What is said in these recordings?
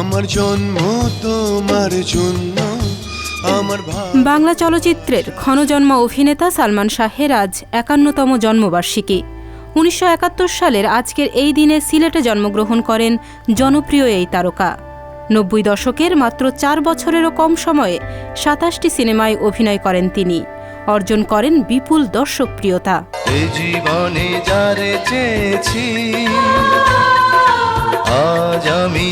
আমার জন্ম তোমার জন্য আমার বাংলা চলচ্চিত্রের ক্ষণজন্ম অভিনেতা সালমান শাহের আজ একান্নতম জন্মবার্ষিকী। উনিশশো একাত্তর সালের আজকের এই দিনে সিলেটে জন্মগ্রহণ করেন জনপ্রিয় এই তারকা। নব্বই দশকের মাত্র চার বছরেরও কম সময়ে সাতাশটি সিনেমায় অভিনয় করেন তিনি। অর্জন করেন বিপুল জীবনে যারে চেয়েছি আজ আমি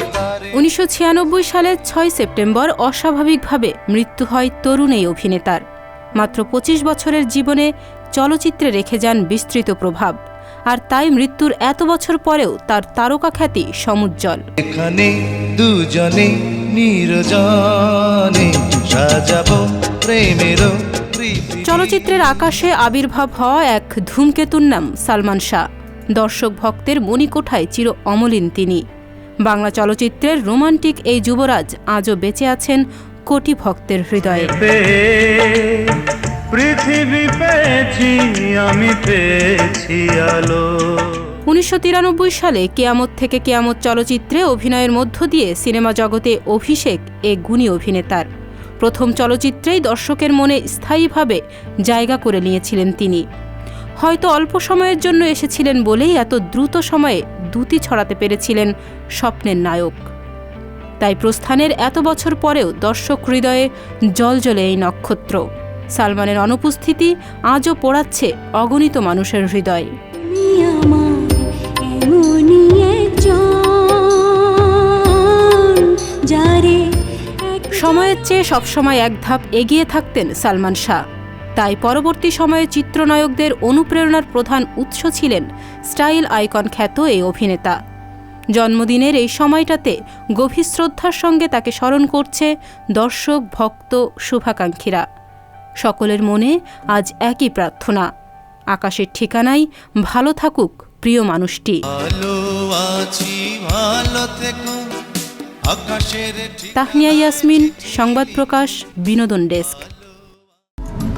উনিশশো ছিয়ানব্বই সালের ছয় সেপ্টেম্বর অস্বাভাবিকভাবে মৃত্যু হয় তরুণ এই অভিনেতার। মাত্র পঁচিশ বছরের জীবনে চলচ্চিত্রে রেখে যান বিস্তৃত প্রভাব। আর তাই মৃত্যুর এত বছর পরেও তার তারকা খ্যাতি সমুজ্জ্বল। এখানে দুজনে নিরজনে সাজাবো প্রেমেরও পৃথিবী চলচ্চিত্রের আকাশে আবির্ভাব হওয়া এক ধূমকেতুর নাম সালমান শাহ। দর্শক ভক্তের মণিকোঠায় চির অমলিন তিনি। বাংলা চলচ্চিত্রের রোমান্টিক এই যুবরাজ আজও বেঁচে আছেন কোটি ভক্তের হৃদয়ে। পৃথিবী পেয়েছি আমি পেয়েছি আলো। উনিশশো তিরানব্বই সালে কেয়ামত থেকে কেয়ামত চলচ্চিত্রে অভিনয়ের মধ্য দিয়ে সিনেমা জগতে অভিষেক এ গুণী অভিনেতার। প্রথম চলচ্চিত্রেই দর্শকের মনে স্থায়ীভাবে জায়গা করে নিয়েছিলেন তিনি। হয়তো অল্প সময়ের জন্য এসেছিলেন বলেই এত দ্রুত সময়ে দ্যুতি ছড়াতে পেরেছিলেন স্বপ্নের নায়ক। তাই প্রস্থানের এত বছর পরেও দর্শক হৃদয়ে জলজলে এই নক্ষত্র। সালমানের অনুপস্থিতি আজও পোড়াচ্ছে অগণিত মানুষের হৃদয়। সময়ের চেয়ে সবসময় এক ধাপ এগিয়ে থাকতেন সালমান শাহ। তাই পরবর্তী সময়ে চিত্রনায়কদের অনুপ্রেরণার প্রধান উৎস ছিলেন স্টাইল আইকন খ্যাত এই অভিনেতা। জন্মদিনের এই সময়টাতে গভীর শ্রদ্ধার সঙ্গে তাকে স্মরণ করছে দর্শক ভক্ত শুভাকাঙ্ক্ষীরা। সকলের মনে আজ একই প্রার্থনা। আকাশের ঠিকানায় ভালো থাকুক প্রিয় মানুষটি। তাহনিয়া ইয়াসমিন সংবাদ প্রকাশ বিনোদন ডেস্ক।